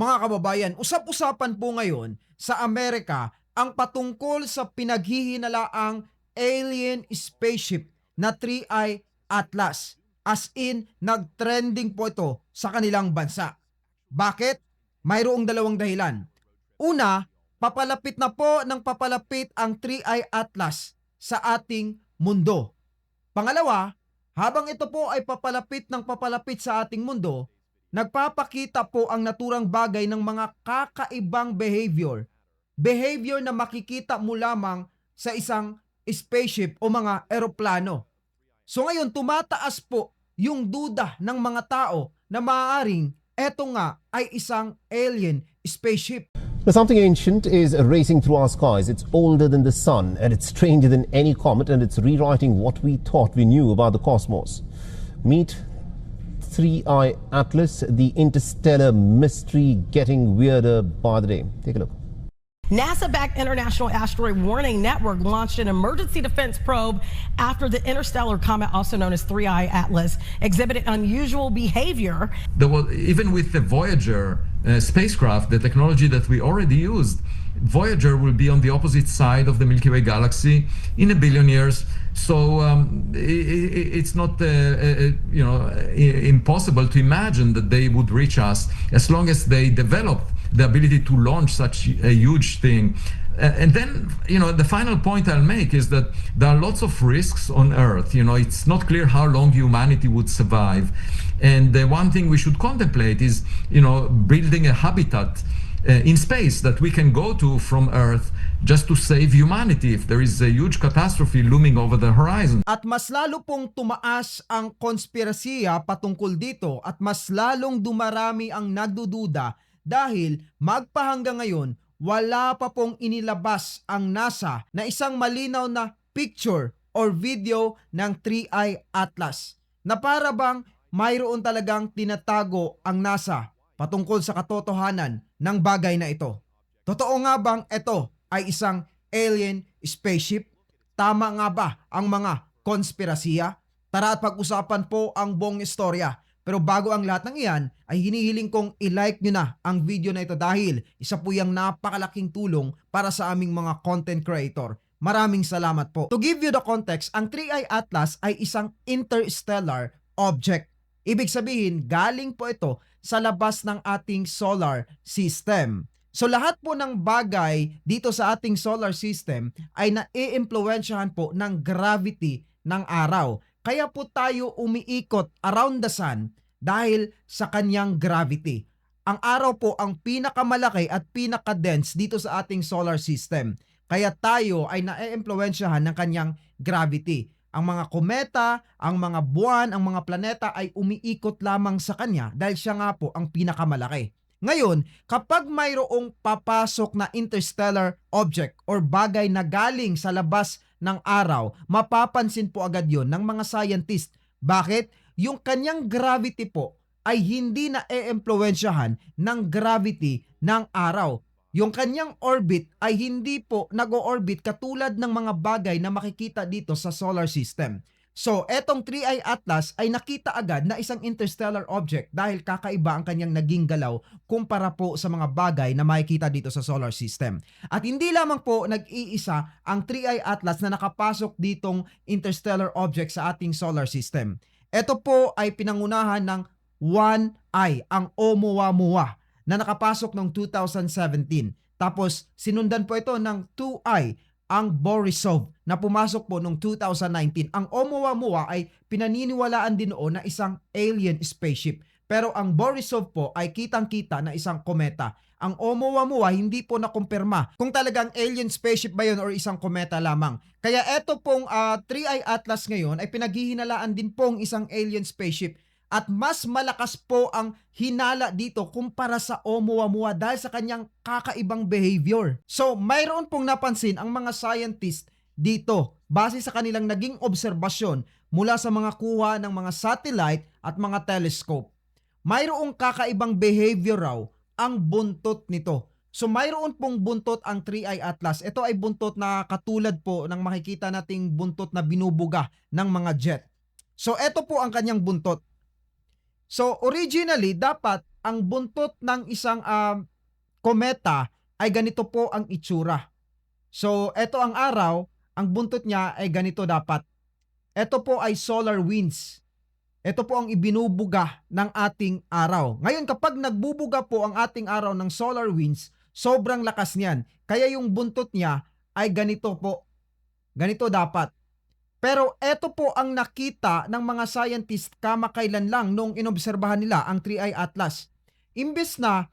Mga kababayan, usap-usapan po ngayon sa Amerika ang patungkol sa pinaghihinalaang alien spaceship na 3i Atlas. As in, nag-trending po ito sa kanilang bansa. Bakit? Mayroong dalawang dahilan. Una, papalapit na po ng papalapit ang 3i Atlas sa ating mundo. Pangalawa, habang ito po ay papalapit ng papalapit sa ating mundo, nagpapakita po ang naturang bagay ng mga kakaibang behavior. Behavior na makikita mo lamang sa isang spaceship o mga eroplano. So ngayon, tumataas po yung duda ng mga tao na maaaring eto nga ay isang alien spaceship. Now, something ancient is racing through our skies. It's older than the sun, and it's stranger than any comet, and it's rewriting what we thought we knew about the cosmos. Meet 3i Atlas, the interstellar mystery getting weirder by the day. Take a look. NASA backed International Asteroid Warning Network launched an emergency defense probe after the interstellar comet, also known as 3I Atlas, exhibited unusual behavior. there was even with the Voyager uh, spacecraft, the technology that we already used, Voyager will be on the opposite side of the Milky Way galaxy in a billion years. So um, i i it's not uh, uh, you know impossible to imagine that they would reach us as long as they develop the ability to launch such a huge thing. Uh, and then, you know, the final point I'll make is that there are lots of risks on Earth. You know, it's not clear how long humanity would survive. And the one thing we should contemplate is, you know, building a habitat uh, in space that we can go to from Earth just to save humanity if there is a huge catastrophe looming over the horizon. At mas lalo pong tumaas ang konspirasiya patungkol dito at mas lalong dumarami ang nagdududa dahil magpahanggang ngayon wala pa pong inilabas ang NASA na isang malinaw na picture or video ng 3i Atlas na para bang mayroon talagang tinatago ang NASA patungkol sa katotohanan ng bagay na ito. Totoo nga bang ito ay isang alien spaceship? Tama nga ba ang mga konspirasiya? Tara at pag-usapan po ang buong istorya. Pero bago ang lahat ng iyan, ay hinihiling kong i-like nyo na ang video na ito dahil isa po yung napakalaking tulong para sa aming mga content creator. Maraming salamat po. To give you the context, ang 3i Atlas ay isang interstellar object. Ibig sabihin, galing po ito sa labas ng ating solar system. So lahat po ng bagay dito sa ating solar system ay naiimpluwensyahan po ng gravity ng araw. Kaya po tayo umiikot around the sun dahil sa kanyang gravity. Ang araw po ang pinakamalaki at pinaka-dense dito sa ating solar system. Kaya tayo ay naiimpluwensyahan ng kanyang gravity. Ang mga kometa, ang mga buwan, ang mga planeta ay umiikot lamang sa kanya dahil siya nga po ang pinakamalaki. Ngayon, kapag mayroong papasok na interstellar object or bagay na galing sa labas ng araw, mapapansin po agad yon ng mga scientist. Bakit? Yung kanyang gravity po ay hindi na e-empluensyahan ng gravity ng araw. Yung kanyang orbit ay hindi po nag-orbit katulad ng mga bagay na makikita dito sa solar system. So, etong 3i Atlas ay nakita agad na isang interstellar object dahil kakaiba ang kanyang naging galaw kumpara po sa mga bagay na makikita dito sa solar system. At hindi lamang po nag-iisa ang 3i Atlas na nakapasok ditong interstellar object sa ating solar system. Ito po ay pinangunahan ng 1i, ang Oumuamua, na nakapasok noong 2017. Tapos sinundan po ito ng 2i, ang Borisov na pumasok po noong 2019. Ang Oumuamua ay pinaniniwalaan din noon na isang alien spaceship. Pero ang Borisov po ay kitang-kita na isang kometa. Ang Oumuamua hindi po nakumpirma kung talagang alien spaceship ba yun or isang kometa lamang. Kaya eto pong ah, 3i Atlas ngayon ay pinaghihinalaan din pong isang alien spaceship at mas malakas po ang hinala dito kumpara sa Oumuamua dahil sa kanyang kakaibang behavior. So, mayroon pong napansin ang mga scientist dito base sa kanilang naging obserbasyon mula sa mga kuha ng mga satellite at mga telescope. Mayroong kakaibang behavior raw ang buntot nito. So mayroon pong buntot ang 3i Atlas. Ito ay buntot na katulad po ng makikita nating buntot na binubuga ng mga jet. So ito po ang kanyang buntot. So originally dapat ang buntot ng isang um, kometa ay ganito po ang itsura. So, ito ang araw, ang buntot niya ay ganito dapat. Ito po ay solar winds. Ito po ang ibinubuga ng ating araw. Ngayon, kapag nagbubuga po ang ating araw ng solar winds, sobrang lakas niyan. Kaya yung buntot niya ay ganito po. Ganito dapat. Pero ito po ang nakita ng mga scientist kamakailan lang nung inobserbahan nila ang 3i Atlas. Imbes na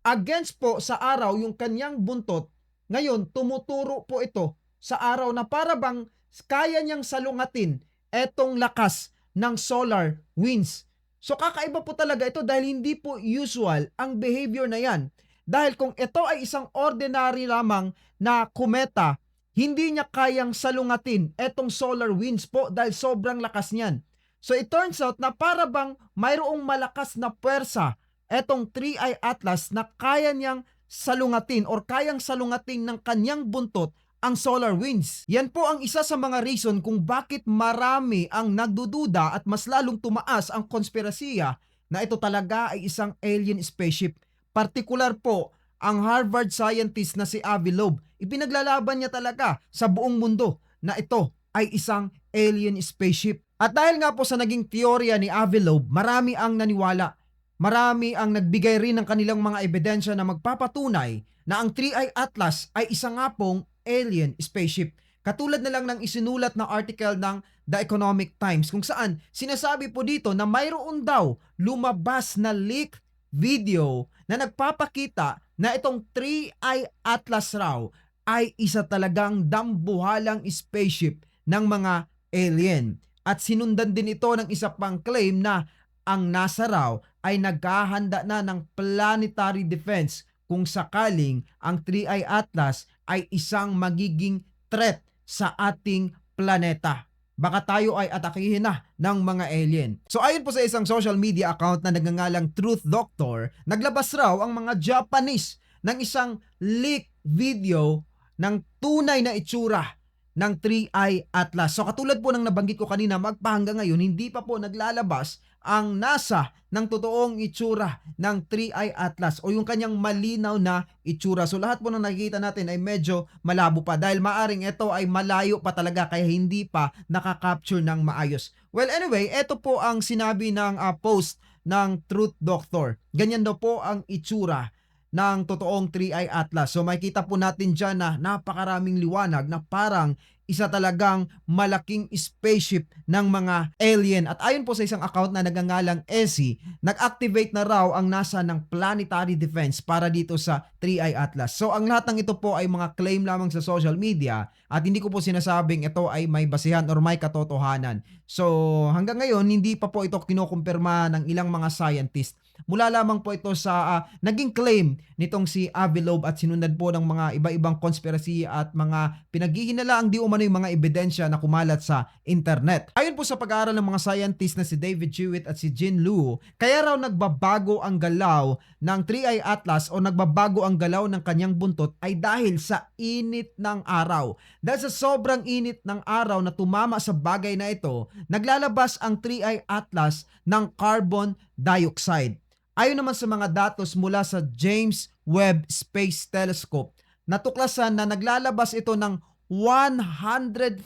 against po sa araw yung kanyang buntot, ngayon tumuturo po ito sa araw na para bang kaya niyang salungatin etong lakas ng solar winds. So kakaiba po talaga ito dahil hindi po usual ang behavior na yan. Dahil kung ito ay isang ordinary lamang na kometa, hindi niya kayang salungatin etong solar winds po dahil sobrang lakas niyan. So it turns out na para bang mayroong malakas na puwersa etong 3i Atlas na kaya niyang salungatin or kayang salungatin ng kanyang buntot ang solar winds. Yan po ang isa sa mga reason kung bakit marami ang nagdududa at mas lalong tumaas ang konspirasiya na ito talaga ay isang alien spaceship. Partikular po ang Harvard scientist na si Avi Loeb. Ipinaglalaban niya talaga sa buong mundo na ito ay isang alien spaceship. At dahil nga po sa naging teorya ni Avi Loeb, marami ang naniwala. Marami ang nagbigay rin ng kanilang mga ebidensya na magpapatunay na ang 3i Atlas ay isa nga pong alien spaceship. Katulad na lang ng isinulat na article ng The Economic Times kung saan sinasabi po dito na mayroon daw lumabas na leak video na nagpapakita na itong 3i Atlas raw ay isa talagang dambuhalang spaceship ng mga alien. At sinundan din ito ng isa pang claim na ang NASA raw ay naghahanda na ng planetary defense kung sakaling ang 3i Atlas ay isang magiging threat sa ating planeta. Baka tayo ay atakihin na ng mga alien. So ayon po sa isang social media account na nagngangalang Truth Doctor, naglabas raw ang mga Japanese ng isang leak video ng tunay na itsura ng 3i Atlas. So katulad po ng nabanggit ko kanina, magpahanggang ngayon, hindi pa po naglalabas ang NASA ng totoong itsura ng 3i Atlas o yung kanyang malinaw na itsura. So lahat po ng nakikita natin ay medyo malabo pa dahil maaring ito ay malayo pa talaga kaya hindi pa nakakapture ng maayos. Well anyway, ito po ang sinabi ng ah, post ng Truth Doctor. Ganyan daw po ang itsura ng totoong 3i Atlas. So makikita po natin dyan na napakaraming liwanag na parang isa talagang malaking spaceship ng mga alien. At ayon po sa isang account na nagangalang ESI, nag-activate na raw ang NASA ng planetary defense para dito sa 3i Atlas. So ang lahat ng ito po ay mga claim lamang sa social media at hindi ko po sinasabing ito ay may basihan or may katotohanan. So hanggang ngayon, hindi pa po ito kinukumpirma ng ilang mga scientist. Mula lamang po ito sa ah, naging claim nitong si Avi Loeb at sinundan po ng mga iba-ibang conspiracy at mga pinaghihinalaang di umano yung mga ebidensya na kumalat sa internet. Ayon po sa pag-aaral ng mga scientist na si David Jewett at si Jin Lu, kaya raw nagbabago ang galaw ng 3i Atlas o nagbabago ang galaw ng kanyang buntot ay dahil sa init ng araw. Dahil sa sobrang init ng araw na tumama sa bagay na ito, naglalabas ang 3i Atlas ng carbon dioxide. Ayon naman sa mga datos mula sa James Webb Space Telescope, natuklasan na naglalabas ito ng 150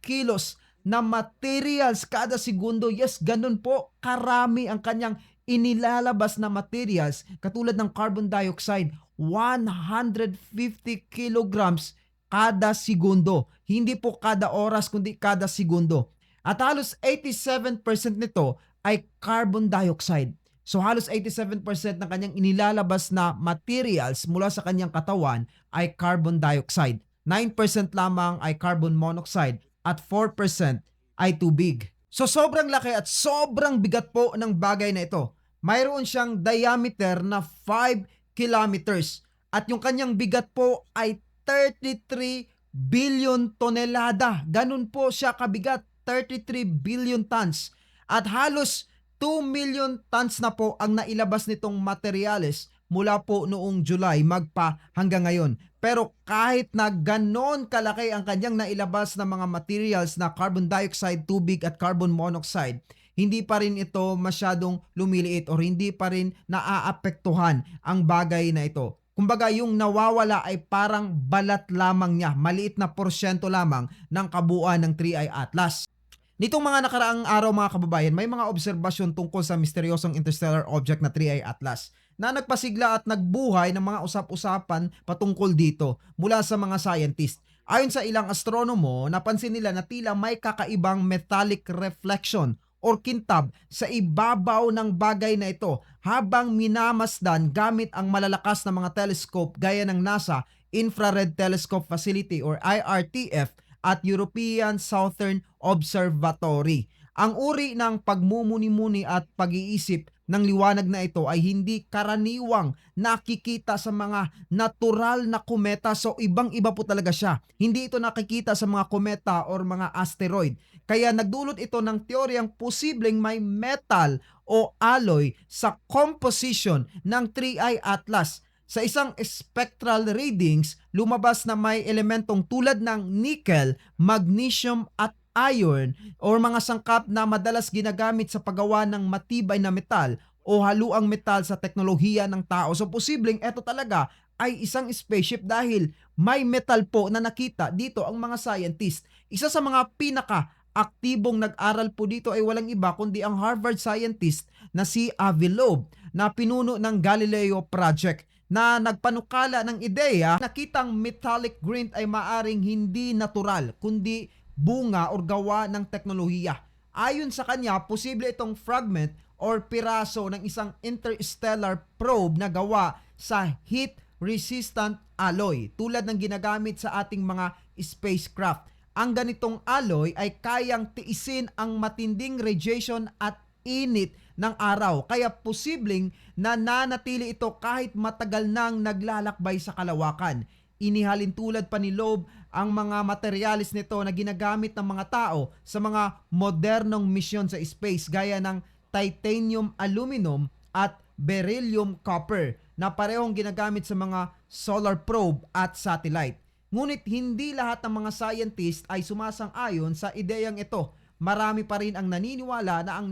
kilos na materials kada segundo. Yes, ganun po karami ang kanyang inilalabas na materials katulad ng carbon dioxide. 150 kilograms kada segundo. Hindi po kada oras kundi kada segundo. At halos 87% nito ay carbon dioxide. So halos 87% ng kanyang inilalabas na materials mula sa kanyang katawan ay carbon dioxide. 9% lamang ay carbon monoxide at 4% ay tubig. So sobrang laki at sobrang bigat po ng bagay na ito. Mayroon siyang diameter na 5 kilometers at yung kanyang bigat po ay 33 billion tonelada. Ganun po siya kabigat, 33 billion tons. At halos 2 million tons na po ang nailabas nitong materyales mula po noong July magpa hanggang ngayon. Pero kahit na ganon kalaki ang kanyang nailabas na mga materials na carbon dioxide, tubig at carbon monoxide, hindi pa rin ito masyadong lumiliit or hindi pa rin naaapektuhan ang bagay na ito. Kumbaga yung nawawala ay parang balat lamang niya, maliit na porsyento lamang ng kabuuan ng 3i Atlas. Nitong mga nakaraang araw mga kababayan, may mga obserbasyon tungkol sa misteryosong interstellar object na 3i Atlas na nagpasigla at nagbuhay ng mga usap-usapan patungkol dito mula sa mga scientist. Ayon sa ilang astronomo, napansin nila na tila may kakaibang metallic reflection or kintab sa ibabaw ng bagay na ito habang minamasdan gamit ang malalakas na mga telescope gaya ng NASA Infrared Telescope Facility or IRTF at European Southern Observatory. Ang uri ng pagmumuni-muni at pag-iisip ng liwanag na ito ay hindi karaniwang nakikita sa mga natural na kometa so ibang-iba po talaga siya. Hindi ito nakikita sa mga kometa or mga asteroid. Kaya nagdulot ito ng teoryang posibleng may metal o alloy sa composition ng 3i Atlas. Sa isang spectral readings, lumabas na may elementong tulad ng nickel, magnesium at iron or mga sangkap na madalas ginagamit sa paggawa ng matibay na metal o haluang metal sa teknolohiya ng tao. So posibleng ito talaga ay isang spaceship dahil may metal po na nakita dito ang mga scientist. Isa sa mga pinaka aktibong nag-aral po dito ay walang iba kundi ang Harvard scientist na si Avi Loeb na pinuno ng Galileo Project na nagpanukala ng ideya na kitang metallic grain ay maaring hindi natural kundi bunga or gawa ng teknolohiya. Ayon sa kanya, posible itong fragment or piraso ng isang interstellar probe na gawa sa heat resistant alloy tulad ng ginagamit sa ating mga spacecraft. Ang ganitong alloy ay kayang tiisin ang matinding radiation at init ng araw kaya posibleng nananatili ito kahit matagal nang naglalakbay sa kalawakan. Inihalin tulad pa ni Loeb ang mga materyales nito na ginagamit ng mga tao sa mga modernong misyon sa space gaya ng titanium aluminum at beryllium copper na parehong ginagamit sa mga solar probe at satellite. Ngunit hindi lahat ng mga scientist ay sumasang-ayon sa ideyang ito. Marami pa rin ang naniniwala na ang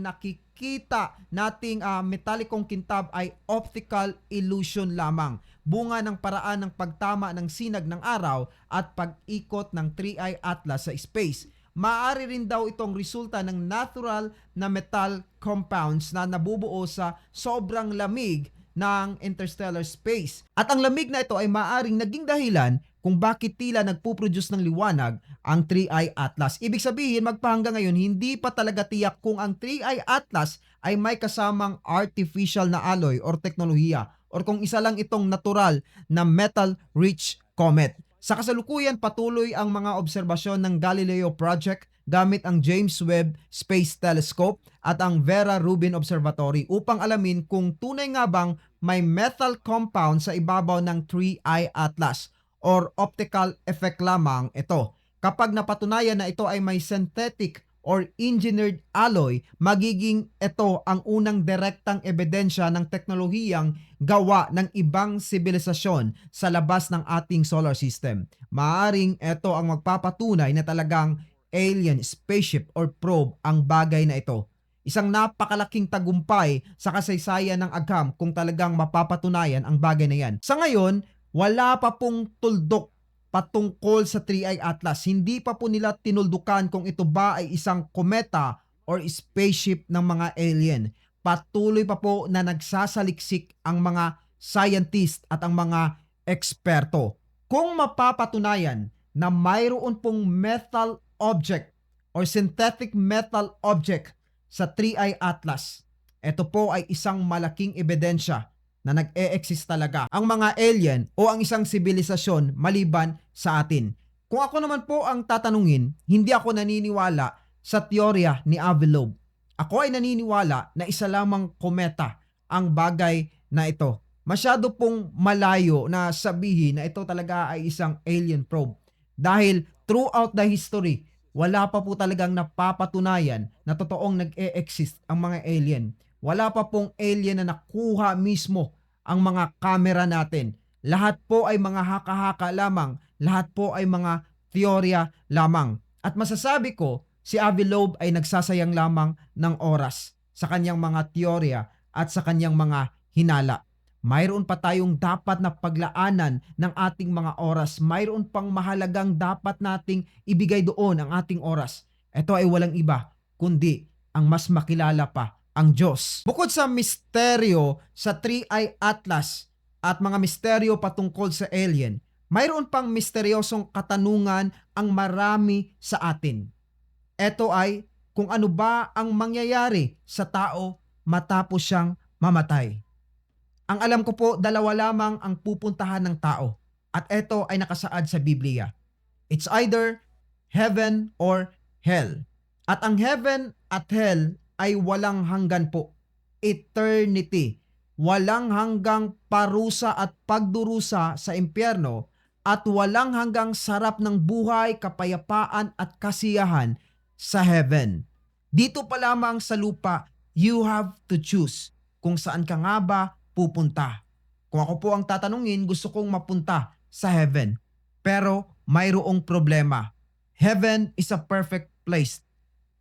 nakikita nating ah, metalikong kintab ay optical illusion lamang. Bunga ng paraan ng pagtama ng sinag ng araw at pag-ikot ng 3i Atlas sa space. Maaari rin daw itong resulta ng natural na metal compounds na nabubuo sa sobrang lamig ng interstellar space. At ang lamig na ito ay maaring naging dahilan kung bakit tila nagpuproduce ng liwanag ang 3i Atlas. Ibig sabihin, magpahanggang ngayon, hindi pa talaga tiyak kung ang 3i Atlas ay may kasamang artificial na alloy or teknolohiya or kung isa lang itong natural na metal-rich comet. Sa kasalukuyan, patuloy ang mga obserbasyon ng Galileo Project gamit ang James Webb Space Telescope at ang Vera Rubin Observatory upang alamin kung tunay nga bang may metal compound sa ibabaw ng 3i Atlas or optical effect lamang ito. Kapag napatunayan na ito ay may synthetic or engineered alloy, magiging ito ang unang direktang ebidensya ng teknolohiyang gawa ng ibang sibilisasyon sa labas ng ating solar system. Maaring ito ang magpapatunay na talagang alien spaceship or probe ang bagay na ito. Isang napakalaking tagumpay sa kasaysayan ng agam kung talagang mapapatunayan ang bagay na yan. Sa ngayon, wala pa pong tuldok patungkol sa 3i Atlas. Hindi pa po nila tinuldukan kung ito ba ay isang kometa or spaceship ng mga alien. Patuloy pa po na nagsasaliksik ang mga scientist at ang mga eksperto. Kung mapapatunayan na mayroon pong metal object or synthetic metal object sa 3i Atlas, ito po ay isang malaking ebidensya na nag-e-exist talaga ang mga alien o ang isang sibilisasyon maliban sa atin. Kung ako naman po ang tatanungin, hindi ako naniniwala sa teorya ni Avi Loeb. Ako ay naniniwala na isa lamang kometa ang bagay na ito. Masyado pong malayo na sabihin na ito talaga ay isang alien probe. Dahil throughout the history, wala pa po talagang napapatunayan na totoong nag-e-exist ang mga alien. Wala pa pong alien na nakuha mismo ang mga kamera natin. Lahat po ay mga haka-haka lamang. Lahat po ay mga teorya lamang. At masasabi ko, si Avi Loeb ay nagsasayang lamang ng oras sa kanyang mga teorya at sa kanyang mga hinala. Mayroon pa tayong dapat na paglaanan ng ating mga oras. Mayroon pang mahalagang dapat nating ibigay doon ang ating oras. Ito ay walang iba kundi ang mas makilala pa ang Diyos. Bukod sa misteryo sa Three Eye Atlas at mga misteryo patungkol sa alien, mayroon pang misteryosong katanungan ang marami sa atin. Ito ay kung ano ba ang mangyayari sa tao matapos siyang mamatay. Ang alam ko po, dalawa lamang ang pupuntahan ng tao. At ito ay nakasaad sa Biblia. It's either heaven or hell. At ang heaven at hell ay walang hanggan po. Eternity. Walang hanggang parusa at pagdurusa sa impyerno at walang hanggang sarap ng buhay, kapayapaan at kasiyahan sa heaven. Dito pa lamang sa lupa, you have to choose kung saan ka nga ba pupunta. Kung ako po ang tatanungin, gusto kong mapunta sa heaven. Pero mayroong problema. Heaven is a perfect place.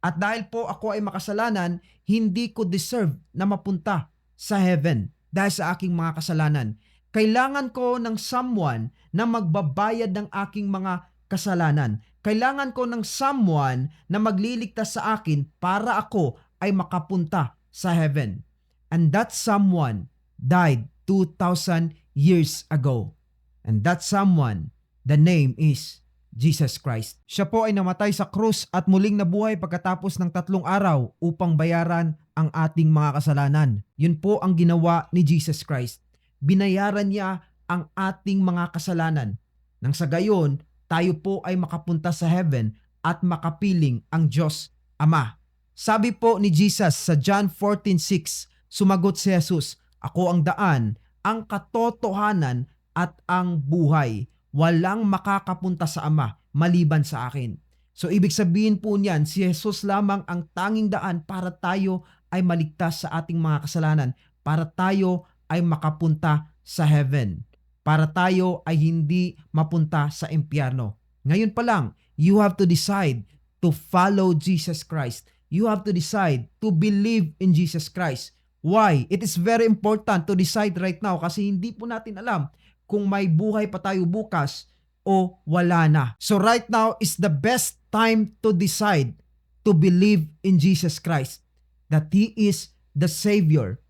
At dahil po ako ay makasalanan, hindi ko deserve na mapunta sa heaven dahil sa aking mga kasalanan. Kailangan ko ng someone na magbabayad ng aking mga kasalanan. Kailangan ko ng someone na magliligtas sa akin para ako ay makapunta sa heaven. And that someone died 2,000 years ago. And that someone, the name is Jesus Christ. Siya po ay namatay sa krus at muling nabuhay pagkatapos ng tatlong araw upang bayaran ang ating mga kasalanan. Yun po ang ginawa ni Jesus Christ. Binayaran niya ang ating mga kasalanan. Nang sa gayon, tayo po ay makapunta sa heaven at makapiling ang Diyos Ama. Sabi po ni Jesus sa John 14:6, sumagot si Jesus, Ako ang daan, ang katotohanan at ang buhay. Walang makakapunta sa Ama maliban sa akin. So ibig sabihin po niyan, si Jesus lamang ang tanging daan para tayo ay maligtas sa ating mga kasalanan, para tayo ay makapunta sa heaven, para tayo ay hindi mapunta sa impyerno. Ngayon pa lang, you have to decide to follow Jesus Christ. You have to decide to believe in Jesus Christ. Why? It is very important to decide right now kasi hindi po natin alam kung may buhay pa tayo bukas o wala na. So right now is the best time to decide to believe in Jesus Christ that He is the Savior.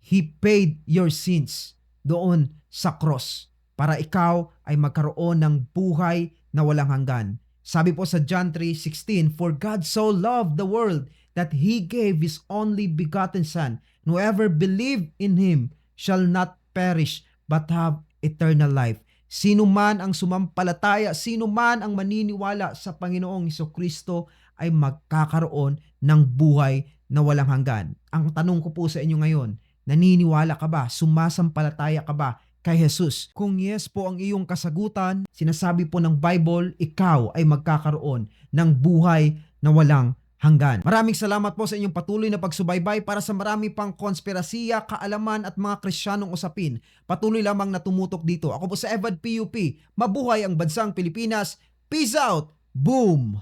He paid your sins doon sa cross para ikaw ay magkaroon ng buhay na walang hanggan. Sabi po sa John 3:16, For God so loved the world that He gave His only begotten Son. Whoever believe in Him shall not perish but have eternal life. Sino man ang sumampalataya, sino man ang maniniwala sa Panginoong Iso Kristo ay magkakaroon ng buhay na walang hanggan. Ang tanong ko po sa inyo ngayon, naniniwala ka ba? Sumasampalataya ka ba kay Jesus? Kung yes po ang iyong kasagutan, sinasabi po ng Bible, ikaw ay magkakaroon ng buhay na walang hanggan. Maraming salamat po sa inyong patuloy na pagsubaybay para sa marami pang konspirasiya, kaalaman at mga kristyanong usapin. Patuloy lamang na tumutok dito. Ako po sa Evad PUP. Mabuhay ang bansang Pilipinas. Peace out! Boom!